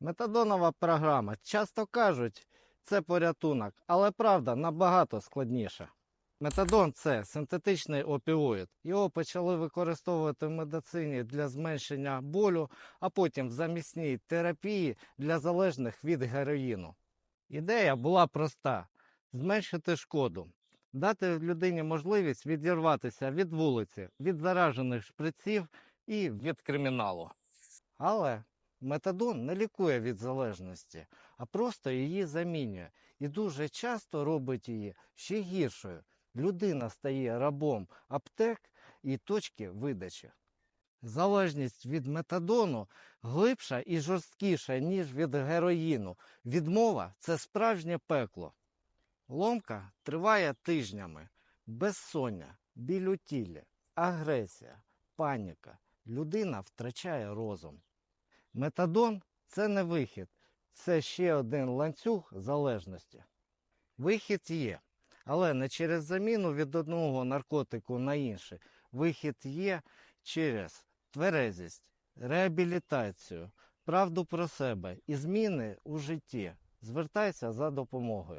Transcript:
Метадонова програма. Часто кажуть, це порятунок, але правда набагато складніше. Метадон це синтетичний опіоїд. Його почали використовувати в медицині для зменшення болю, а потім в замісній терапії для залежних від героїну. Ідея була проста: зменшити шкоду, дати людині можливість відірватися від вулиці, від заражених шприців і від криміналу. Але метадон не лікує від залежності, а просто її замінює і дуже часто робить її ще гіршою. Людина стає рабом аптек і точки видачі. Залежність від метадону глибша і жорсткіша, ніж від героїну. Відмова це справжнє пекло. Ломка триває тижнями, безсоння, біль у тілі, агресія, паніка. Людина втрачає розум. Метадон це не вихід, це ще один ланцюг залежності. Вихід є, але не через заміну від одного наркотику на інший. Вихід є через тверезість, реабілітацію, правду про себе і зміни у житті. Звертайся за допомогою.